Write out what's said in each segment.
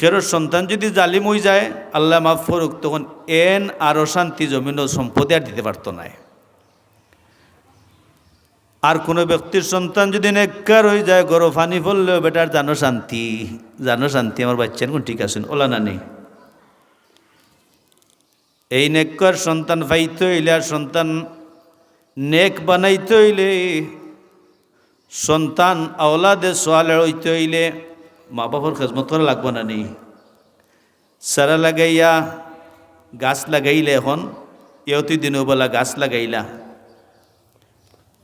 খেরোর সন্তান যদি জালিম হয়ে যায়, আল্লাহ মাফ করুক, তখন এন আরও শান্তি জমিন ও সম্পদে আর দিতে পারতো না। আর কোনো ব্যক্তির সন্তান যদি নেককার হয়ে যায়, গরো ফানি ফললেও বেটার জানো শান্তি। জানো শান্তি, আমার বাচ্চার কোন ঠিক আছেন ওলা না নেই। এই নেককার সন্তান পাইতে হইলে আর সন্তান নেক বানাইতে হইলে, সন্তান আওলাদে সোয়ালে হইতে হইলে মা বাবার খেজমত করা লাগবে না নেই সারা লাগাইয়া গাছ লাগাইলে এখন এওতি দিনও বলা গাছ লাগাইলা।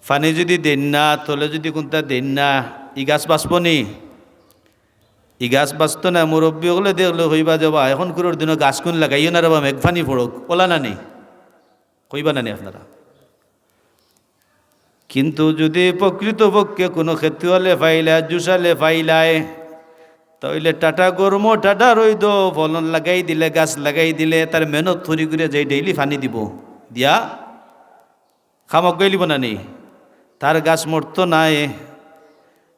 ফানি যদি দেন না, তলে যদি কোনটা দেন না, ই গাছ বাঁচব নি? ই গাছ বাঁচত না মুরব্বী হলে দেখলে হইবা যাবা, এখন কুরোর দিনও গাছ কোন লাগাইও না রবা মেঘ ফানি পড়ুক ওলা না নি? কইবা না নি আপনারা? কিন্তু যদি প্রকৃতপক্ষে কোনো ক্ষেত্রে হলে ফাইলা জুসালে ফাইলায় তাইলে টাটা গরম, টাটা রইদ, ফলন লাগাই দিলে, গাছ লাগাই দিলে, তার মেহনত থরি করে যাই ডেইলি ফানি দিব। দিয়া, খামক গেলিব না নি তার গাছ মরতো নাই।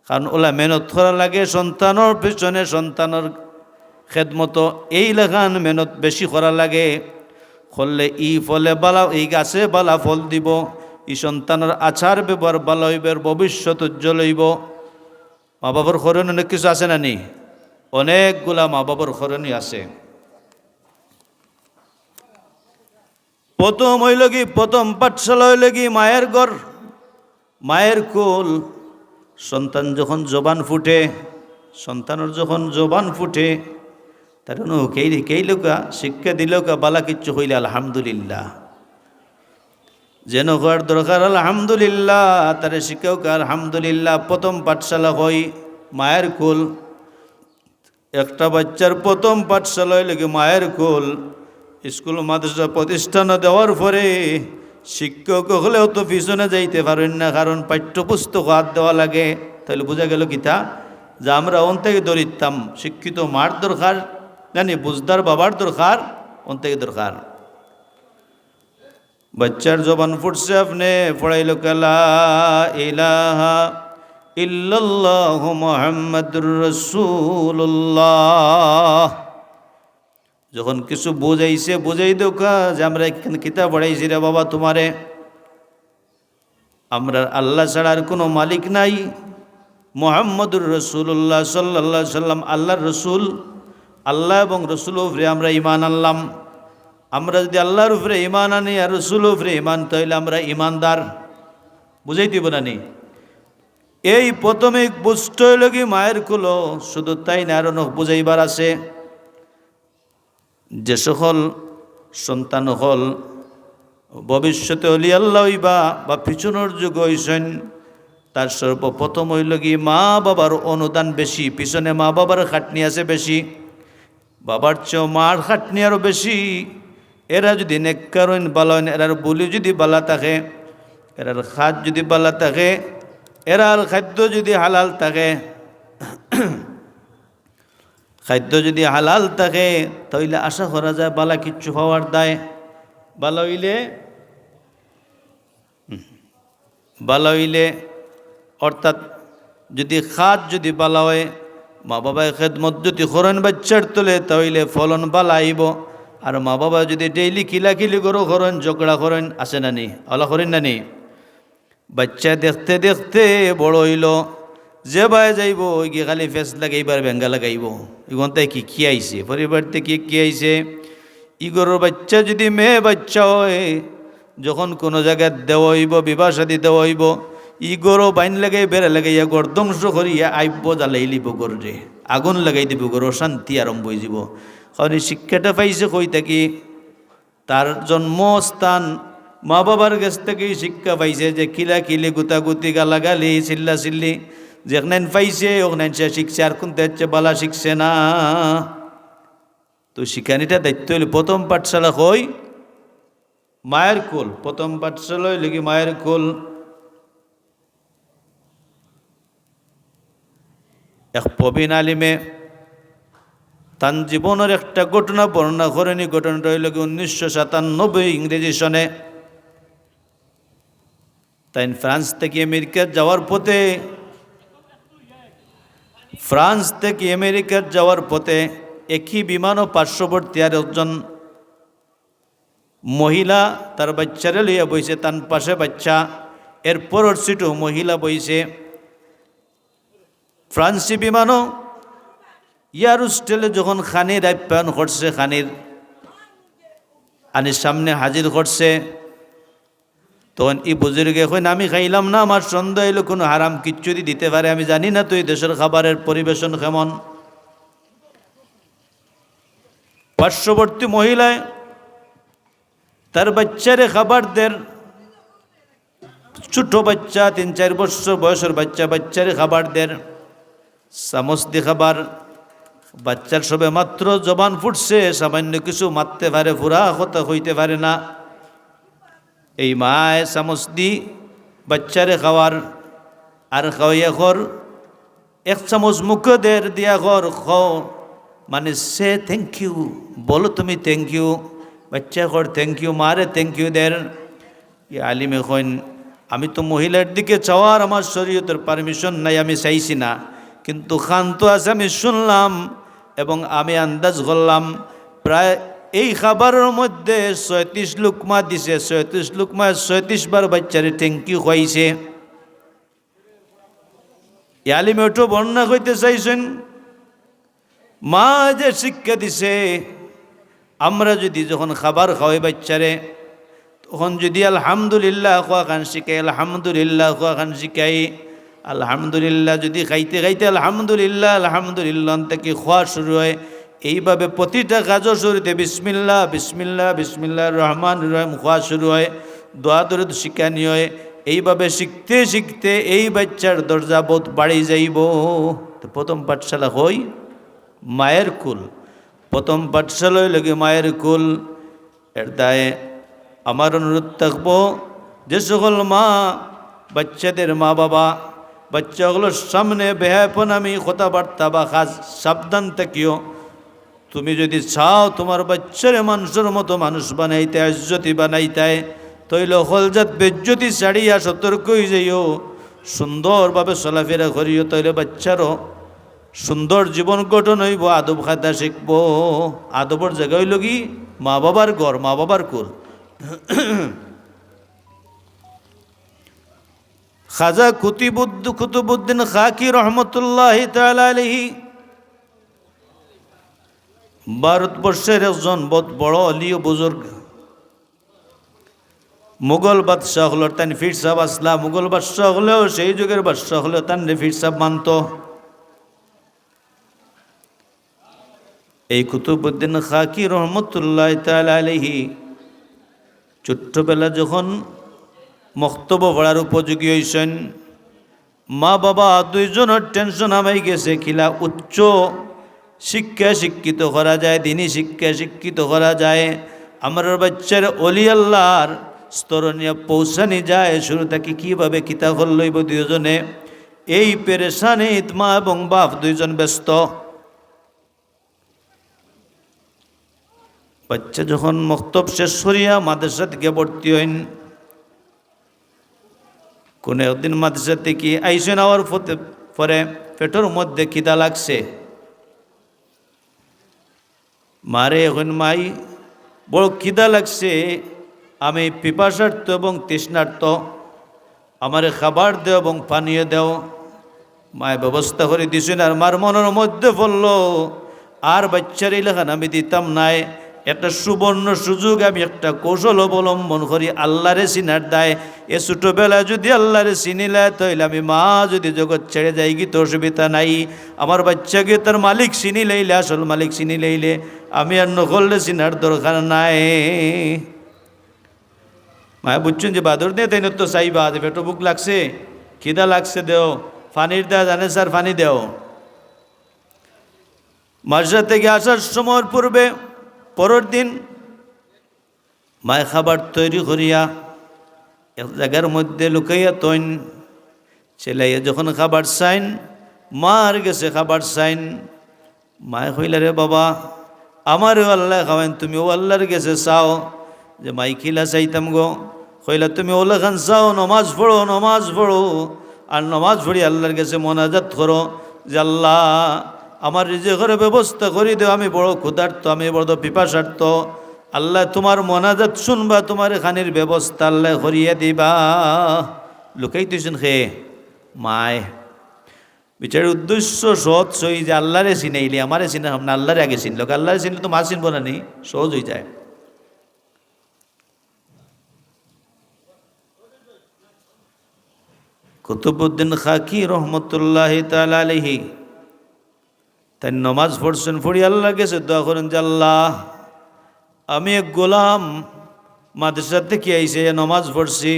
কারণ ওলা মেহনত করা লাগে সন্তানোর পিছনে সন্তানোর খেদমত। এই লেখান মেহনত বেশি করা লাগে। করলে ই ফলে বালা এই গাছে বালা ফল দিব। ই সন্তানের আচার ব্যবহার বালা হইবে ভবিষ্যৎ উজ্জ্বল হইব। মা বাবার খরণ অনেক কিছু আছে না নি অনেকগুলা মা বাবার খরণই আছে। প্রথম হইল কি, প্রথম পাঠশালা হইল কি, মায়ের ঘর। মায়ের কোল, সন্তান যখন জবান ফুটে, সন্তানের যখন জবান ফুটে, তার কেই কেই লোকা শিক্ষা দিলকা বালা কিচ্ছু হইলে, আলহামদুলিল্লাহ। যেন হওয়ার দরকার, আলহামদুলিল্লাহ, তারে শিক্ষক আলহামদুলিল্লাহ, প্রথম পাঠশালা হয়, মায়ের কোল। একটা বাচ্চার প্রথম পাঠশালায় লেগে মায়ের কোল। স্কুল, মাদ্রাসা প্রতিষ্ঠান দেওয়ার পরে শিক্ষক হলেও তো পিছনে যাইতে পারেন না, কারণ পাঠ্যপুস্তক হাত দেওয়া লাগে। তাহলে বোঝা গেল কিতা যে আমরা অন থেকে দরিতাম শিক্ষিত মার দরকার, জানি, বুঝদার বাবার দরকার অন থেকে দরকার। বাচ্চার জবান ফুটছে আপনি, পড়াইল কালা ইলাহা ইল্লাল্লাহ মোহাম্মদুর রসুল্লাহ যখন কিছু বুঝাইছে, বুঝাই দোকা যে আমরা এখানে কিতাব পড়াইছি রে বাবা তোমারে। আমরা আল্লাহ ছাড়ার কোনো মালিক নাই। মোহাম্মদুর রসুল্লাহ সাল্লাহ সাল্লাম, আল্লাহর রসুল। আল্লাহ এবং রসুল উপরে আমরা ইমান আনলাম। আমরা যদি আল্লাহর উপরে ইমান আনি আর রসুল উপরে ইমান তাহলে আমরা ইমানদার বুঝাই দিব না নি? এই প্রথমে হইল কি মায়ের কুলো, শুধু তাই না আরও নখ বুঝাইবার আছে। যে সকল সন্তান হল, ভবিষ্যতে অলি আল্লাহ হইবা বা পিছনের যুগ হইছেন, তার সর্বপ্রথম হইল কি মা বাবার অনুদান বেশি, পিছনে মা বাবার খাটনি আছে বেশি, বাবার চেয়েও মার খাটনি আরও বেশি। এরা যদি নেককারইন বালন এরার বলি যদি বালা থাকে, এরার খাদ যদি বালা থাকে এরার খাদ্য যদি হালাল থাকে, খাদ্য যদি হালাল থাকে, তাইলে আশা করা যায় বালা কিচ্ছু পাওয়ার দায়। বালা হইলে বালা হইলে, অর্থাৎ যদি খাদ যদি বালা হয়, মা বাবায় খেদমত যদি খরণ বাচ্চার তোলে তাহলে ফলন বালা আইব। আর মা বাবা যদি ডেইলি কিলাকিলি করো খরণ ঝগড়া খরণ আসে না নি? অলা করেন না নি? বাচ্চা দেখতে দেখতে বড় হইল। যে বাই যাইব, ওই গিয়ে খালি ফেস লাগাইবার বেঙ্গা লাগাইব। ইগন তাই কি কি আইছে? পরিবার থেকে কি আইছে? ইগরের বাচ্চা যদি মেয়ে বাচ্চা হয়, যখন কোনো জায়গায় দেওয়া হইব, বিবাহ সাদী দেওয়া হইব, ইগরও বাইন লাগাই, বেড়ে লাগাইয়া গড় ধ্বংস করিয়া আইব জ্বালাই লিব গড়ে আগুন লাগাই দিব গড় শান্তি আরম্ভ হয়ে যাব কারণ শিক্ষাটা পাইছে কই থাকি? তার জন্মস্থান মা বাবার কাছ থেকেই শিক্ষা পাইছে যে কিলা কিলি গুতাগুতি গালাগালি, চিল্লা চিল্লি। যেখানে পাইছে ওখানে সে শিখছে, আর কোনটা হচ্ছে বালা শিখছে না। তো শিখানিটা দায়িত্ব হইলে, প্রথম পাঠশালা হই মায়ের কোল, প্রথম পাঠশালা হইলে কি মায়ের কোল। এক প্রবীণ আলিমে তান জীবনের একটা ঘটনা বর্ণনা করেনি, ঘটনাটা হইল কি উনিশশো সাতানব্বই ইংরেজি সনে। তাই ফ্রান্স থেকে আমেরিকা যাওয়ার পথে, ফ্রান্স থেকে আমেরিকা যাওয়ার পথে একই বিমান ও পার্শ্ববর্তী আর একজন মহিলা তার বাচ্চারে লইয়া বইছে, তার পাশে বাচ্চা। এর সিটও মহিলা বইছে, ফ্রান্সি বিমানও ইয়ার হোস্টেলে যখন খানির আপ্যায়ন করছে খানির আনির সামনে হাজির করছে তখন ই বুজুর্গে কইন আমি খাইলাম না, আমার সন্দেহ এলো কোনো হারাম কিচ্ছু দি দিতে পারে, আমি জানি না তুই দেশের খাবারের পরিবেশন কেমন? পার্শ্ববর্তী মহিলায় তার বাচ্চারে খাবার দের ছোট বাচ্চা, তিন, চার বছর বয়সের বাচ্চা, বাচ্চারে খাবার দের চামচ দিয়ে খাবার, বাচ্চার সবে মাত্র জবান ফুটছে, সামান্য কিছু মারতে পারে, ফুরা, কথা হইতে পারে না। এই মায় চামচ দি বাচ্চারে খাওয়ার আর খাওয়াইয়া খর এক চামচ মুখে দের দিয়া খর খাও। মানে সে থ্যাংক ইউ বলো তুমি থ্যাংক ইউ বাচ্চা খর থ্যাংক ইউ মারে থ্যাংক ইউ দের। আলিমে কইন আমি তো মহিলার দিকে চাওয়ার আমার শরীয়তের পারমিশন নাই, আমি চাইছি না। কিন্তু খান তো আছে, আমি শুনলাম এবং আমি আন্দাজ করলাম, প্রায় এই খাবারের মধ্যে ছয়ত্রিশ লুকমা দিছে, ছয়ত্রিশ লুকমা ছয়ত্রিশ বার বাচ্চারে ট্যাঙ্কি খুয়াইছে। ইয়ালিমে ওটো বর্ণনা করতে চাইছেন, মা যে শিক্ষা দিছে, আমরা যদি যখন খাবার খাওয়াই বাচ্চারে, তখন যদি আলহামদুলিল্লাহ খোয়া খান শিখাই, আলহামদুলিল্লাহ খোয়া খান শিখাই, আলহামদুলিল্লাহ যদি খাইতে খাইতে আলহামদুলিল্লাহ আলহামদুলিল্লাহ থেকে খোয়া শুরু হয় এইভাবে প্রতিটা কাজও শুরুতে বিসমিল্লা বিসমিল্লা বিসমিল্লা রহমান, রহিম, খোয়া শুরু হয়, দোয়া দরদ শিখানি হয়। এইভাবে শিখতে শিখতে এই বাচ্চার দরজা বোধ বাড়ি যাইব। তো প্রথম পাঠশালা হই মায়ের কুল। প্রথম পাঠশালায় লাগে মায়ের কুল। এর দায়ে আমার অনুরোধ থাকব, যে সকল মা, বাচ্চাদের মা বাবা বাচ্চাগুলোর সামনে বেহাপনামি কথাবার্তা বা খাস সাবধান থাকিও। তুমি যদি চাও তোমার বাচ্চারে মানুষের মতো মানুষ বানাইতে, আজ্যতি বানাইতে, তৈল হলজাত বেজ্যতি ছাড়িয়া সতর্ক হয়ে যাইও। সুন্দরভাবে চলাফেরা করিও, তৈলে বাচ্চারও সুন্দর জীবন গঠন হইব, আদব খাতা শিখব। আদবর জায়গা হইল কি? মা বাবার ঘর মা বাবার কুল। খাজা কুতিবুদ্দ কুতুবুদ্দিন খাকি রহমতুল্লাহ আলহি ভারতবর্ষের একজন বহুত বড় অলিও বুজুর্গ। মুঘল বাদশাহ হলো তান ফির সাহ আসলা মুঘল বাদশাহ হলেও সেই যুগের বাদশাহ হলেও তান ফির সাহ মানত। এই কুতুবুদ্দিন খাকি রহমতুল্লাহ আলহি ছোট্টবেলা যখন মক্তব্য পড়ার উপযোগী হয়েছেন মা বাবা দুইজনের টেনশন আমাই গেছে, খিলা উচ্চ শিক্ষা শিক্ষিত করা যায় দিনই শিক্ষা শিক্ষিত করা যায়। আমার বাচ্চার অলি আল্লাহর স্তরণীয় পৌঁছানি যায়। শুরু থেকে কীভাবে কিতা লইব দুজনে এই পেরেশানে মা এবং বাপ দুইজন ব্যস্ত। বাচ্চা যখন মক্তব শেষ করিয়া মাদ্রাসা থেকে ভর্তি হইন, কোনো একদিন মাদ্রাসা থেকে আইসেন আওয়ার পরে পেটের মধ্যে খিদা লাগছে। মারে এখন মাই, বড় খিদা লাগছে, আমি পিপাসার্থ এবং তৃষ্ণার্থ। আমারে খাবার দেও এবং পানীয় দেও। মায় ব্যবস্থা করে দিছেন, আর মার মনের মধ্যে বলল, আর বাচ্চার এলাকান আমি দিতাম নাই। একটা সুবর্ণ সুযোগ, আমি একটা কৌশল অবলম্বন করি, আল্লাহরে চিনার দায়। এ ছোটোবেলায় যদি আল্লাহরে চিনিলে তাহলে আমি মা যদি জগৎ ছেড়ে যাই কি তো অসুবিধা নাই। আমার বাচ্চাকে তার মালিক চিনি লইলে, আসল মালিক চিনি লইলে। আমি আর নকললে চিনার দরকার নাই। মায়া বুঝছেন যে বাদর দিয়ে তাই তো চাইবা, যে পেটো বুক লাগছে, খিদা লাগছে দেও, ফানির দেওয়া জানে স্যার, ফানি দেও। মাঝরা থেকে আসার সময়ের পূর্বে, পরের দিন মায় খাবার তৈরি করিয়া এক জায়গার মধ্যে লুকাইয়া তৈন ছেলাইয়া যখন খাবার চাইন, মার গেছে খাবার চাইন, মায় কইলা রে বাবা আমারও আল্লাহ খাওয়াইন তুমি ও আল্লাহর গেছে চাও। যে মাই খিলা চাইতাম গো। কইলা, তুমি ওলা খান চাও নমাজ পড়ো নমাজ পড়ো। আর নমাজ পড়ি আল্লাহর কাছে মোনাজাত করো। যে আল্লাহ, আমার রিজেকের ব্যবস্থা করে দেও, আমি বড় ক্ষুধার্ত, আমি বড় পিপাসার্থ আল্লাহ, তোমার মনাজাত শুনবা, তোমার খানির ব্যবস্থা আল্লাহ করিয়া দিবা। লুকাই তুইছেন খে মায়। বিচারের উদ্দেশ্য সহজ সই যে আল্লাহরে চিনাইলি আমারে চিনা না আল্লাহরে আগে চিনল। আল্লাহরে চিনলে তো মা চিনব না নি, সহজ হয়ে যায়। কুতুবুদ্দিন খাকি রহমতুল্লাহ তালাহি তাই নমাজ পড়ছেন, পড়ি আল্লাহ গেছে দোয়া করেন যে, আল্লাহ, আমি এক গোলাম মাদ্রাসা থেকে আইসে, নমাজ পড়ছি,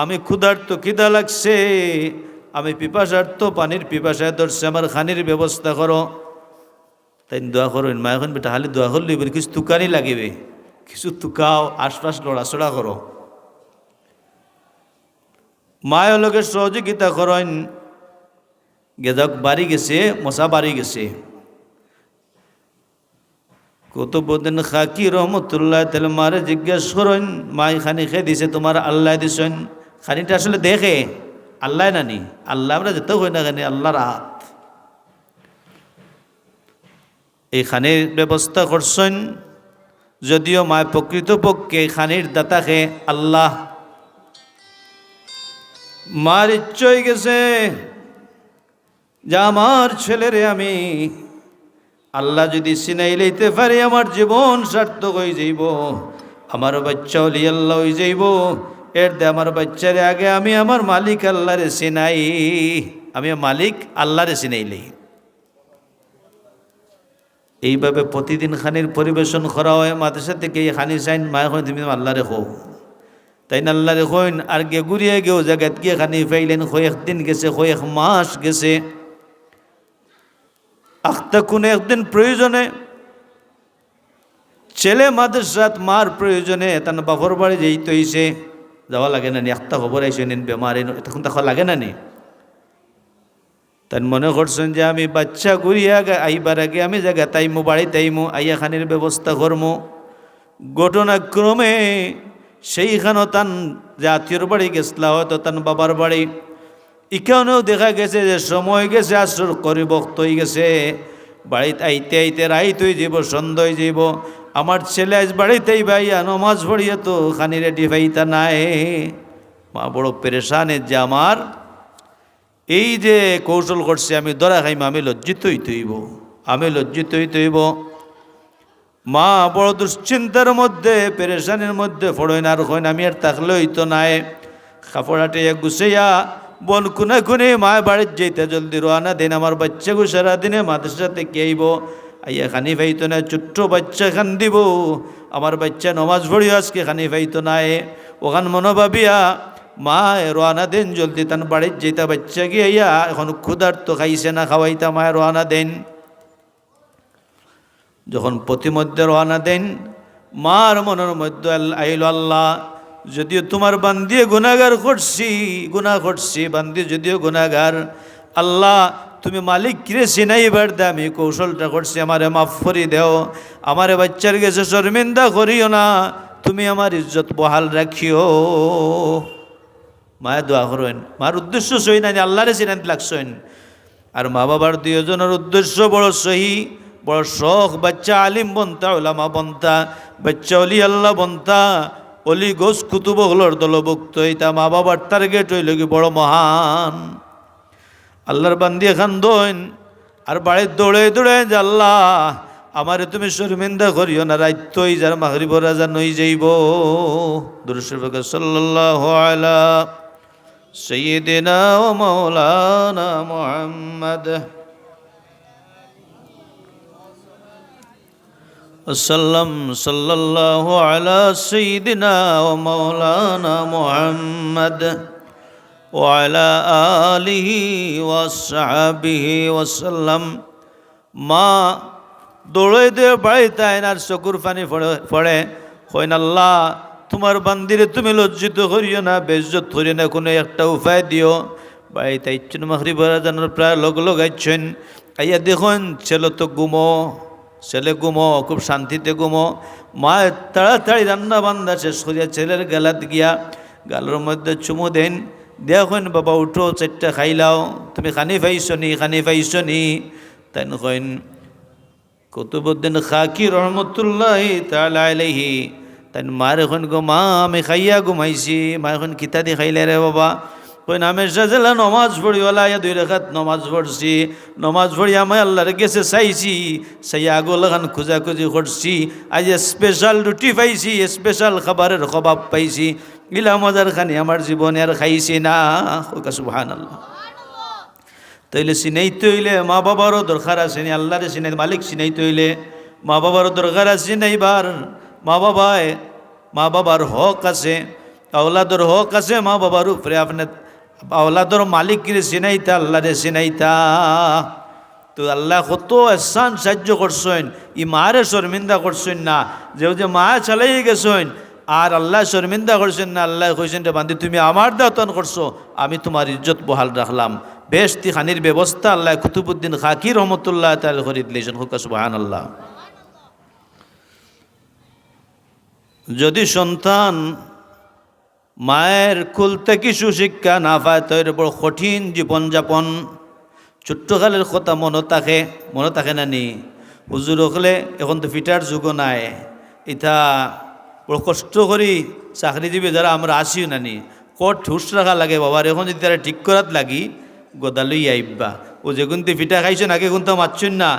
আমি ক্ষুধার্ত, খিদা লাগছে আমি পিপাসার্থ, পানির পিপাসায় ধরছে, আমার খানির ব্যবস্থা করো। তাই দোয়া করবেন মা এখন বেটা হালি দোয়া করলি কিছু তুকানি লাগিবে। কিছু তুকাও আশপাশ লড়াচড়া করো। মায়ের লোকের সহযোগিতা করেন। গেদক বাড়ি গেছে, মশা বাড়ি গেছে। কুতুবুদ্দিন খাকি রহমতুল্লাহ তাহলে মারে জিজ্ঞেস করেন, মাই খানি খেয়ে দিছে, তোমার আল্লাহ দিছেন? খানিটা আসলে দেখে। আল্লাহ নানি আল্লাহ আমরা যেতে হই না খানি আল্লাহর হাত এই ব্যবস্থা করছেন, যদিও মায় প্রকৃতপক্ষে খানির দাতাকে আল্লাহ। মার ইচ্ছই গেছে যা আমার ছেলেরে আমি আল্লাহ যদি সিনাই লইতে পারি, আমার জীবন সার্থক হয়ে যাইব, আমার বাচ্চা অলি আল্লাহ হয়ে যাইব। এর দে আমার বাচ্চারে আগে আমি আমার মালিক আল্লাহরে সিনাই আমি মালিক আল্লাহরে সিনাইলি এইভাবে প্রতিদিন খানির পরিবেশন করা হয়, মাদ্রাসা থেকে এই খানি চাইন, মায় হয় তুমি আল্লাহরে হো তাই না আল্লাহরে হইন আর গে ঘুরিয়ে গেও জায়গাত গিয়ে খানি ফাইলেন, কয়েক দিন গেছে, কয়েক মাস গেছে। আখতা কোনো একদিন প্রয়োজনে ছেলে মাদ্রাসাত মার প্রয়োজনে তার বাপর বাড়ি যেই তৈছে যাওয়া লাগে না নি আখতা খবর আইসে নিন বেমার তখন তখন লাগে না নি? তাই মনে করছেন যে আমি বাচ্চা ঘুরিয়া আইবার আগে আমি জায়গা তাইমু বাড়ি তাইমু আইয়া খানির ব্যবস্থা করমু ঘটনাক্রমে সেইখানও তান জাতীয় বাড়ি গেছলা হয়তো তান বাবার বাড়ি এখানেও দেখা গেছে যে সময় গেছে আসর করি বক্ত হয়ে গেছে। বাড়িতে আইতে আইতে রাইত হয়ে যাব সন্ধ্যা যাব। আমার ছেলে আজ বাড়িতেই ভাইয়া নমাজ পড়িয়া তো খানি রেডি ভাইতা নাই। মা, বড় পেরেশানের যে আমার। এই যে কৌশল করছে, আমি দরা খাইম, আমি লজ্জিত হইতে হইব আমি লজ্জিত হইতে হইব মা, বড় দুশ্চিন্তার মধ্যে, পেরেশানির মধ্যে ফড়ইন আর হইন আমি আর থাকলে হইতো নাই। কাপড়াটে গুছাইয়া, বন খুনে খুনে মায় বাড়ির যেতে জলদি, রোয়ানা দিন, আমার বাচ্চাগু সারাদিনে মাদ্রাসাতে কে আইব আইয়া খানি পাইতো না ছোট্ট বাচ্চা খান দিব। আমার বাচ্চা নমাজ পড়িও আজকে খানি পাইতো নাই ওখান মনোভাবিয়া মা রোয়ানা দেন, জলদি তান বাড়ির যেতে বাচ্চা গিয়ে আইয়া, এখন ক্ষুধার্ত খাইছে না, খাওয়াইতা মায় রোয়ানা দেন। যখন প্রতিমধ্যে রওনা দেন, মার মনের মধ্যে আইল আল্লাহ, যদিও তোমার বান্দিয়ে গুণাগার করছি গুণা করছি বান্দি যদিও গুণাগার আল্লাহ তুমি মালিক কিরে সিনাইবার দে? আমি কৌশলটা করছি, আমারে মাফ করি দেও। আমারে বাচ্চার গেছে, শর্মিন্দা করিও না। তুমি আমার ইজ্জত বহাল রাখিও। মায়া দোয়া করেন মার উদ্দেশ্য সহি না আল্লাহরে সিনাইতে লাগছেন আর মা বাবার দুজনের উদ্দেশ্য বড় সহি। বড় শখ, বাচ্চা আলিম বনতা, ওলামা বনতা, বাচ্চা অলি আল্লাহ বনতা। অলি গোস কুতুব হলর দলভুক্ত, এইটা মা বাবার টার্গেট হইল কি বড় মহান। আল্লাহর বান্দি এখান দইন আর বাড়ির দৌড়ে দৌড়ে যে আল্লাহ আমারে তুমি শর্মিন্দা করিও না রাইতই যার মাহরিব রাজা নই যাইব দুরুশরফক সাল্লাহ আলা সৈয়দিনা ও মৌলানা মোহাম্মদ وسلم صلى الله على سيدنا ومولانا محمد وعلى آله وصحبه وسلم মা দৌড়ে দিয়ে বাড়িতে আয়নার চকুর পানি পড়ে হইন আল্লাহ তোমার বান্দিরে তুমি লজ্জিত করিও না বেজ্জত করিও না কোনো একটা উপায় দিও বাড়িতে ইচ্ছেন মাহরি বরা জানার প্রায় লগ লগাইছেন আইয়া দেখুন ছেলে তো গুমো ছেলে গুমো খুব শান্তিতে গুমো মা তাড়াতাড়ি রান্না বান্দা শেষ করিয়া ছেলের গালাত গিয়া গালের মধ্যে চুমু দেন দেখুন বাবা উঠো, চারটা খাইলাও তুমি খানি পাইছ নি খানি পাইছ নি তাই কইন, কুতুবুদ্দিন খাকি রহমতুল্লাহ তাআলা আলাইহি। তাই মার এখন গো মা, আমি খাইয়া ঘুমাইছি। মা এখন কিতা দি খাইলে রে বাবা? কই নামে সাজেলা নমাজ পড়িওয়ালা ইয়া দুই রেখাত নমাজ পড়ছি। নমাজ পড়ি, আমি আল্লাহর গেছে চাইছি সেই আগল খান খোঁজাখুঁজি করছি। আজ স্পেশাল রুটি পাইছি স্পেশাল খাবারের খবাব পাইছি। ইলা মজার খানি আমার জীবনে আর খাইছি না। সুবহান আল্লাহ তাইলে চিনাইতে হইলে মা বাবারও দরকার আছে নি, আল্লাহরে চিনাই মালিক চিনাইতে হইলে মা বাবারও দরকার আছে চিনাইবার মা বাবায় মা বাবার হক আছে, আওলাদর হক আছে, মা বাবার উপরে আপনার আওলাদর মালিকরে চিনাইতা আল্লাহরে চিনাইতা তো আল্লাহ কত এসান সাহায্য করছেন, ই মারে শর্মিন্দা করছেন না, যে মা চালাই গেছেন আর আল্লাহ শর্মিন্দা করছেন না, আল্লাহ কইছেন রে বান্দি, তুমি আমার দাতন করছ, আমি তোমার ইজ্জত বহাল রাখলাম। বেশতি খানির ব্যবস্থা আল্লাহ কুতুবুদ্দিন খাকি রহমতুল্লাহ তাল করে দিলেছেন, হুকা সুবাহান আল্লাহ যদি সন্তান মায়ের কুল থেকে সুশিক্ষা না পায় তৈরি বড় কঠিন জীবনযাপন। ছোট্টকালের কথা মনে থাকে মনে থাকে না নি? হুজুর হলে এখন তো ফিটার যুগ নাই। ইটা বড় কষ্ট করি চাকরিজীবী যারা আমরা আসিও নানি কট ঠুস রাখা লাগে বাবার এখন যদি তারা ঠিক করাত লাগি গদালই আইব্বা। ও যেগুনতে ফিটা খাইছেন আগে গুনতে মারছেন না,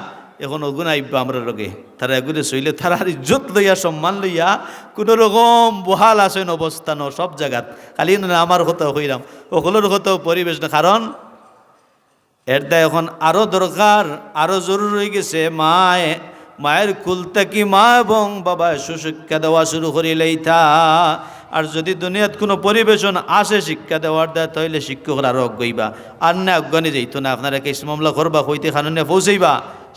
এখন ওগুন আইব্বা আমরা লগে। তারা এগুলো শৈলে তারার ইজ্জত লইয়া, সম্মান লইয়া, কোনো রকম বহাল আছেন অবস্থান সব জায়গাত। খালি না আমার কথা হইলাম সকলের কথাও পরিবেশ না। কারণ, এর দায় এখন আরও দরকার আরও জরুরি হয়ে গেছে, মায় মায়ের কুল থেকে মা এবং বাবা সুশিক্ষা দেওয়া শুরু করিলেই থা। আর যদি দুনিয়াত কোনো পরিবেশন আসে শিক্ষা দেওয়ার দেয় তাহলে শিক্ষকরা আরও অজ্ঞইবা আর না, অজ্ঞানী যাইত না, আপনারা কেস মামলা করবা হইতে খাননে পৌঁছাইবা।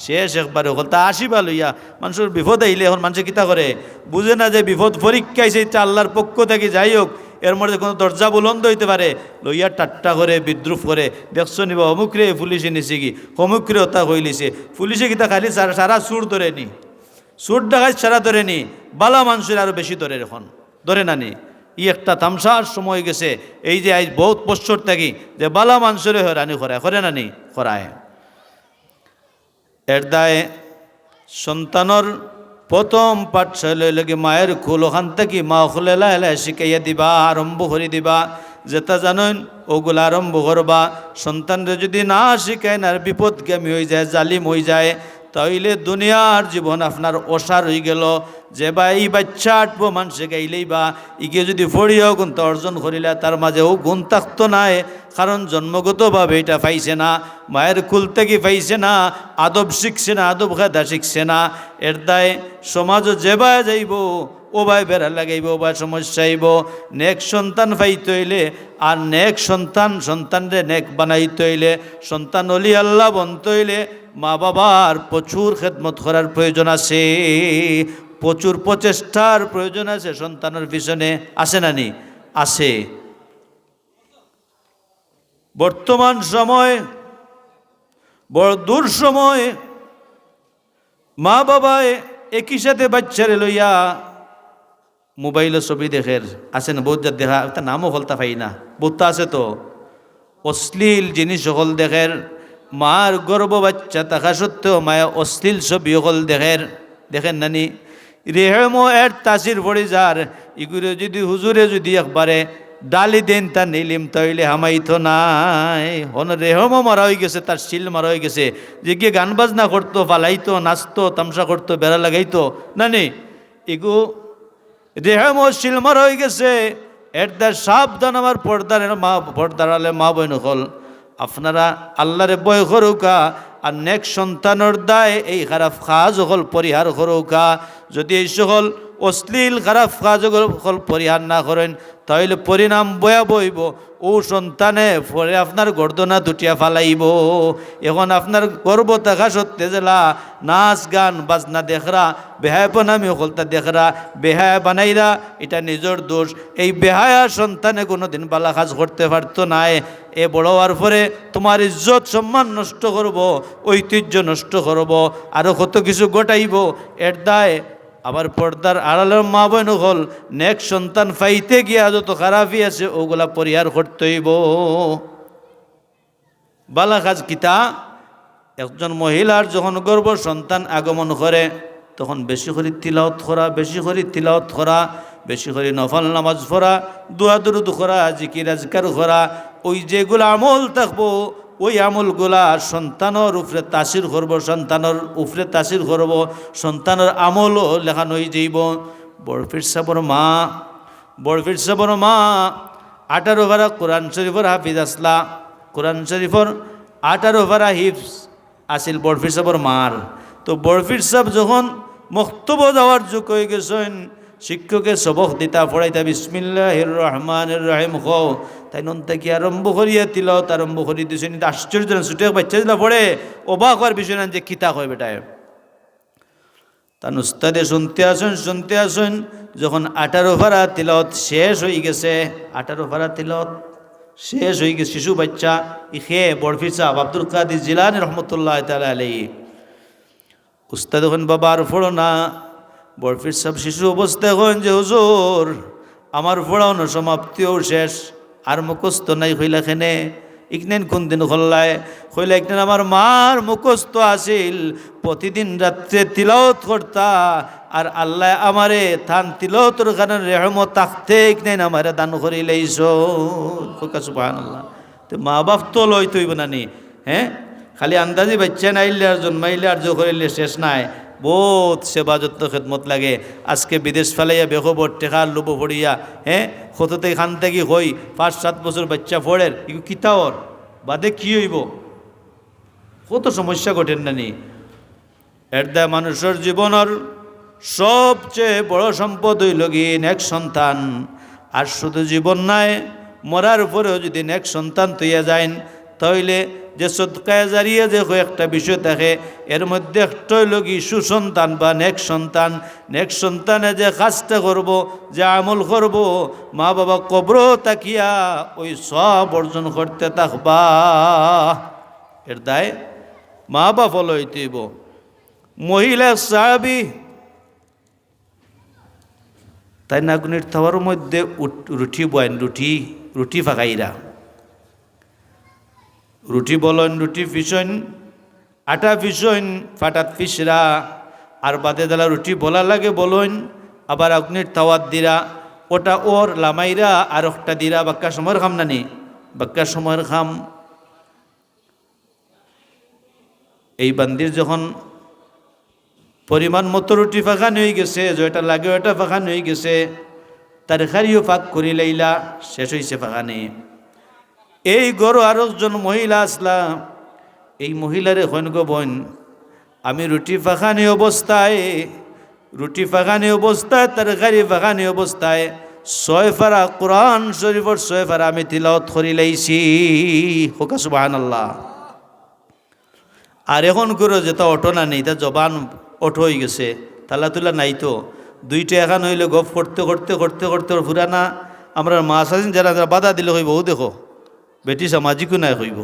শেষ একবারে হল তা আসিবা লইয়া, মানুষের বিপদ আইলে এখন মানুষে কিতা করে? বুঝে না যে বিপদ পরীক্ষা আইছে এটা আল্লাহর পক্ষ থেকে যাই হোক এর মধ্যে কোনো দরজা বুলন্দ হইতে পারে। লইয়া টাট্টা করে, বিদ্রুপ করে, দেখছ নিবা, অমুকরে পুলিশে নিছে কি? অমুকরে ওতা হইলিছে পুলিশে কিতা খালি সারা সারা ধরে নি? সুর ডাকাত সারা ধরে নি? বালা মানুষের আরও বেশি ধরে এখন। ধরে না নি? ই একটা তামসার সময় গেছে। এই যে আজ বহুত বছর থাকি যে বালা মানুষের হয়রানি করায় করে না নি? করায়। এর দায় সন্তানর প্রথম পাঠশালায় লাগে মায়ের খুল ওখান থেকে মা খুলে লাই শিখাইয়া দিবা, আরম্ভ করে দিবা। যেটা জানেন, ওগুলো আরম্ভ করবা। সন্তানরা যদি না শিখায়, না বিপদগামী হয়ে যায়, জালিম হয়ে যায়। তাইলে দুনিয়ার জীবন আপনার অসার হয়ে গেল। যে বা এই বাচ্চা আটবো মানুষে গাইলেই বা ইকে যদি ফড়িয়াও গুণ অর্জন করিলে তার মাঝেও গুণ থাকতো নাই কারণ জন্মগতভাবে এটা পাইছে না, মায়ের কুল থেকে পাইছে না, আদব শিখছে না, আদব খাদা শিখছে না। এর দায় সমাজও যেবা যাইব ও ভাই বেড়া লাগাইব ও ভাই সমস্যা আইব নেক সন্তান পাইতে হইলে আর নেক সন্তান, সন্তানরে নেক বানাইতে হইলে, সন্তান অলি আল্লাহ বনতে হইলে মা বাবার প্রচুর খেদমত করার প্রয়োজন আছে। প্রচুর প্রচেষ্টার প্রয়োজন আছে, সন্তানের পিছনে আছে না নি আছে। বর্তমান সময়, বড় দূর সময় মা বাবায় একই সাথে বাচ্চারে লইয়া মোবাইলে ছবি দেখের না, বহুত দেখা একটা নামও হলতা পাই না। বহুত আছে তো। অশ্লীল জিনিস হল দেখের মার গর্ব বাচ্চা থাকা সত্ত্বেও মায়া অশ্লীল ছবি হল দেখের দেখেন নানি রেহেমো এর তাসির পড়ে যার ইগুলো যদি হুজুরে যদি একবারে ডালি দেন তা নিলিম, তাইলে হামাইতো নাই। হন রেহমও মারা হয়ে গেছে তার শিল মারা হয়ে গেছে। যে গিয়ে গান বাজনা করতো ফালাইতো, নাচতো তামসা করতো বেড়া লাগাইতো, না নি? এগু রেহমও মসিল মারা হয়ে গেছে। দ্বার সাবধান আমার পর্দার মা পর্দার আলে মা বইন হল। আপনারা আল্লাহরে বয় করুকা আর নেক্সট সন্তানের দায় এই খারাপ খাজ হল, পরিহার করুকা যদি এই সকল অশ্লীল, খারাপ কাজ হল পরিহার না করেন তাহলে পরিণাম বয়া বইব। ও সন্তানে, পরে আপনার গর্দনা দুটিয়া ফালাইব। এখন আপনার গর্ব থাকা সত্ত্বে জেলা, নাচ গান, বাজনা দেখরা, বেহায় বানামি হলতা দেখরা, বেহায় বানাইরা, এটা নিজের দোষ। এই বেহায়া সন্তানে কোনো দিন বালা কাজ করতে পারতো নাই। এ বড় হওয়ার পরে তোমার ইজ্জত, সম্মান নষ্ট করব, ঐতিহ্য নষ্ট করব আরও কত কিছু ঘটাইব। এর দায় আবার পর্দার আড়ালের মা বোন হল, নেক সন্তান ফাইতে গিয়া যত খারাপই আছে, ওগুলা পরিহার করতে হইব। বালা কাজ কিতা? একজন মহিলার যখন গর্ভ সন্তান আগমন করে, তখন বেশি করে তিলাওত করা, বেশি করে তিলাওত করা, বেশি করে নফল নামাজ পড়া দোয়া দুরুদ করা, জিকির আজকার করা, ওই যেগুলো আমল থাকব ওই আমলগুলা সন্তানের উপরে তাসির করব, সন্তানের উপরে তাসির করব, সন্তানের আমলও লেখানো হয়ে যাইব। বরফির সাবর মা বরফির সাবর মা, আঠারো ভাড়া কোরআন শরীফর হাফিজ আসলা। কোরআন শরীফর আঠারো ভাড়া হিফস আসিল বরফির সাবর মার। তো বরফির সাহেব যখন মক্তব্য দেওয়ার যোগ হয়ে গেছেন শিক্ষকে সবক দিতা পড়াইতা বিসমিল্লাহ রহমান রহিম হো তাই নন থেকে আরম্ভ করিয়া তিলত, আরম্ভ করি কিন্তু আশ্চর্য না ছুটে বাচ্চা দিলা পড়ে, অবাক হওয়ার বিষয় না যে কিতা হয় বেটায়। তার উস্তাদে শুনতে আসুন শুনতে আসুন, যখন আঠারো ভাড়া তিলত শেষ হয়ে গেছে, আঠারো ভাড়া তিলত শেষ হয়ে গেছে, শিশু বাচ্চা, ইখে বরফির সাহ আব্দুল কাদির জিলানি রহমতুল্লাহ তালা আলাই উস্তাদ এখন বাবা আর ফোড়ো না বরফির সাহেব শিশু অবস্থা এখন যে, হুজুর, আমার পড়ানো সমাপ্তিও শেষ, আর মুখস্থ নাই হইলা খেনে ইকনেন কোন দিন হল্লায় হইলে একদিন আমার মার মুখস্থ আসিল প্রতিদিন রাত্রে তিলাওত করতা, আর আল্লাহ আমারে থান তিলতর কারণে রেহমত তাকতে ইকনেন আমারে দান করিলেইছ সুবাহ আল্লাহ তো মা বাপ তো লই তৈব না নি হ্যাঁ? খালি আন্দাজি বাচ্চা নাইলে আর জন্মাইলে আর জো করিলে শেষ নাই। বহুত সেবা যত্ন খেদমত লাগে। আজকে বিদেশ ফেলাইয়া বেখবর টেকা লুব পড়িয়া হ্যাঁ কততে খান থেকে হই, পাঁচ, সাত বছর বাচ্চা ফোড়ের ইগু কিতাওর? বাদে কি হইব? কত সমস্যা ঘটেন নানি। এর দ্বারা মানুষের জীবনের সবচেয়ে বড় সম্পদ হইল গিয়ে নেক সন্তান। আর শুধু জীবন নাই, মরার উপরেও যদি নেক সন্তান তৈয়া যায় তাহলে যে সৎকায় জারিয়ে যে একটা বিষয় থাকে, এর মধ্যে একটা হইল সুসন্তান বা নেক সন্তান। নেক সন্তানে যে কাজটা করব, যে আমল করব, মা বাবা কবর তাকিয়া ওই সব অর্জন করতে থাকবা। এর দায় মা বাপ লইতেইব মহিলা সাহাবি, তাই নাগুনির থাওয়ার মধ্যে রুটি বয়েন, রুটি রুটি ফাঁকাইরা। রুটি বলন, রুটি ফিসন, আটা ফিসন, ফাটাত ফিসরা। আর বাদে দালা রুটি বলা লাগে বলন, আবার অগ্নির তাওয়াত দিরা, ওটা ওর লামাইরা, আর একটা দিরা, বাক্কা সময়ের খাম নানি, বাক্কা সময়ের খাম। এই বান্দির যখন পরিমাণ মতো রুটি ফাঁকান হয়ে গেছে, যেটা লাগে ওটা ফাঁকান হয়ে গেছে, তার খারিও ফাঁক করি লাইলা, শেষ হয়েছে ফাঁকানে এই গরু আর একজন মহিলা আসলাম। এই মহিলারে হইন গো বোন, আমি রুটি ফাঁকানি অবস্থায়, রুটি ফাঁকানি অবস্থায়, তার গাড়ি ফাঁকানি অবস্থায়, ছয় ফারা কোরআন শরীফর ছয় ফারা আমি তিলাওত করি লাইছি। হোকা সুবাহান আল্লাহ আর এখন করে যেটা অটো না নেই, তা জবান অটো হয়ে গেছে তালা তুলা নাই তো। দুইটা এখন হইলে গপ করতে করতে করতে করতে ফুরানা, আমরা মাছ আছেন যারা যারা বাধা দিলে হইব দেখো। বেটি সামাজিকও নাই হইব।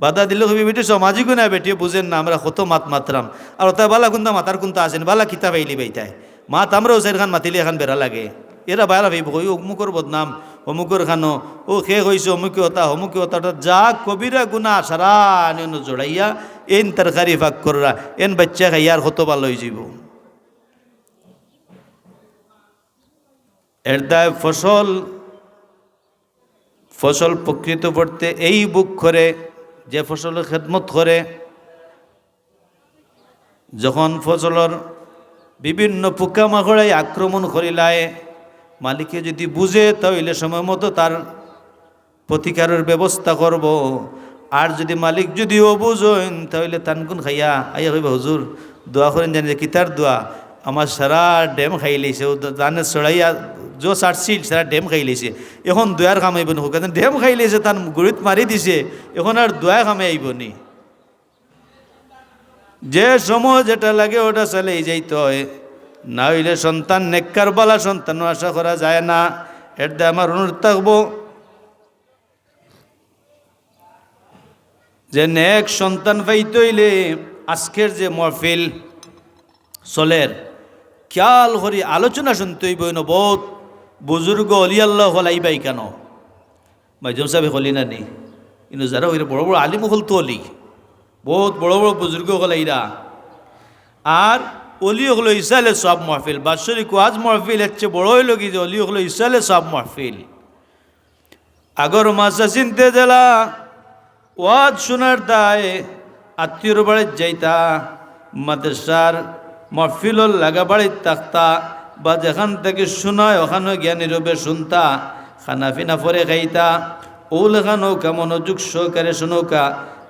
বাধা দিলে হইবে বেটি সামাজিকও নাই বেটি বুঝেন না, আমরা কত মাত মাতরাম। আর ওটা বালা কুন্তা মাতার কুন্তা আসেন বালা কিতা পাইলি বাইতাই। মাত আমরাও সেখান মাতিলে এখন বেড়া লাগে। এরা বাইরা ভাইব ওই অমুকর বদনাম অমুকর খানো, ও খে হয়েছে অমুকি হতা অমুকি হতা যা কবিরা গুণা সারা জোড়াইয়া এন তরকারি ভাগ কররা এন বাচ্চা খাইয়ার কত ভালো হয়ে যাব এর দায় ফসল ফসল প্রকৃত পড়তে এই বুক করে, যে ফসলের খেদমত করে, যখন ফসলের বিভিন্ন পোকামাকড়াই আক্রমণ করিলায় মালিকে যদি বুঝে, তাহলে সময় মতো তার প্রতিকারের ব্যবস্থা করব। আর যদি মালিক যদি বুঝেন তাহলে তানকুন খাইয়া আইয়া হইবা, হুজুর, দোয়া করেন জানি যে কিতার দোয়া? আমার সারা ড্যাম খাই লাইছে ও জানে চড়াইয়া যো সারছিল সারা ড্যাম খাই লাইছে এখন দয়ার কাম আইব নুক ড্যাম খাই লাইছে তার গুড়িত মারি দিছে এখন আর দয়া কামে আইব নি যে সময় যেটা লাগে ওটা চালেই যাইতে হয় না হইলে সন্তান নেককার বালা সন্তানও আশা করা যায় না দিয়ে আমার অনুরোধ থাকব যে নেক সন্তান পাইতে হইলে আজকের যে মহফিল চলের খেয়াল করি আলোচনা শুনতে হইব বহুত বুজুর্গ অলিয়াল্লাহ হলাইবাই কেন? মাইজম সাহেব হলি না নি? কিন্তু যারা ওই বড় বড় আলিম হল তো অলি। বহুত বড় বড় বুজুর্গ হল এরা আর অলি হলো ইসালে সব মহফিল। বাৎসরিক ওয়াজ মহফিল হচ্ছে বড় হইল কি যে অলি হলো ইসালে সব মহফিল। আগর মাসা চিনতে জেলা, ওয়াজ শোনার দায় আত্মীয়র বাড়ির যাইতা, মাদ্রাসার মহফিল লাগা বাড়ির থাকতা। বা যেখান থেকে শোনায়, ওখানে জ্ঞানী রূপে শুনতা খানা ফিনা পরে খাইতা ও লেখা নৌকা, মনোযোগ সহকারে শুনৌকা,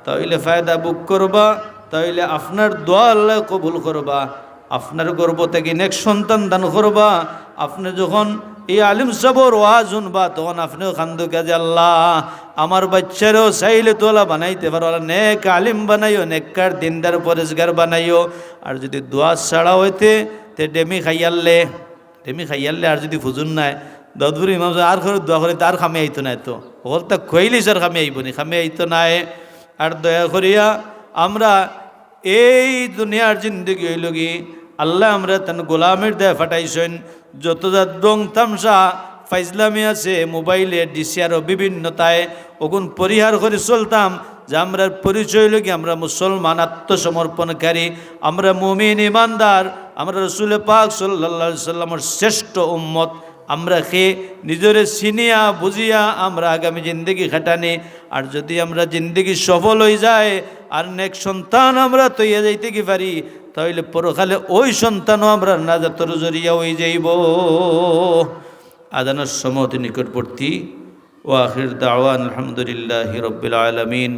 তাইলে ফায়দা বুক করবা, তাইলে আপনার দোয়া আল্লাহ কবুল করবা। আপনার গর্ব থেকে নেক সন্তান দান করবা। আপনি যখন এই আলিম সবর ওয়াজ বা তখন আপনিও খান্দু কাজে আল্লাহ, আমার বাচ্চারও চাইলে তোলা বানাইতে পারো নেক আলিম বানাইও, নেককার দিনদার পরিষ্কার বানাইও। আর যদি দোয়া ছাড়া হইতে, তে ডেমি খাইয়াল্লে ডেমি খাইয়াল্লে আর যদি ফুজুন নাই দদপুর ইমাম আর করে দোয়া করে, তার খামে আইতো নাই তো ওর তা কইলি স্যার খামে আইব নি, খামে আইতো নাই আর দয়া করিয়া আমরা এই দুনিয়ার জিন্দগি হইল কি, আল্লাহ আমরা তেন গোলামের দেয় ফাটাইছেন যত যা রং তামসা ফাইজলামি আছে, মোবাইলে ডিসি আরও বিভিন্নতায় ওগুন পরিহার করে চলতাম যে আমরা পরিচয় লোক আমরা মুসলমান আত্মসমর্পণকারী, আমরা মুমিন ইমানদার, আমরা রসুল পাক সাল্লা সাল্লামর শ্রেষ্ঠ উম্মত। আমরা খেয়ে নিজরে চিনিয়া বুঝিয়া আমরা আগামী জিন্দগি খাটানি। আর যদি আমরা জিন্দগি সফল হয়ে যায়, আর নেক সন্তান আমরা তৈয়া যাইতে কি পারি? তাহলে পরকালে ওই সন্তানও আমরা নাজাতর জরিয়া হয়ে যাইব। আদানের সমতি নিকটবর্তী। ও আখির দাওয়ান আলহামদুলিল্লাহ রবিল আলমিন।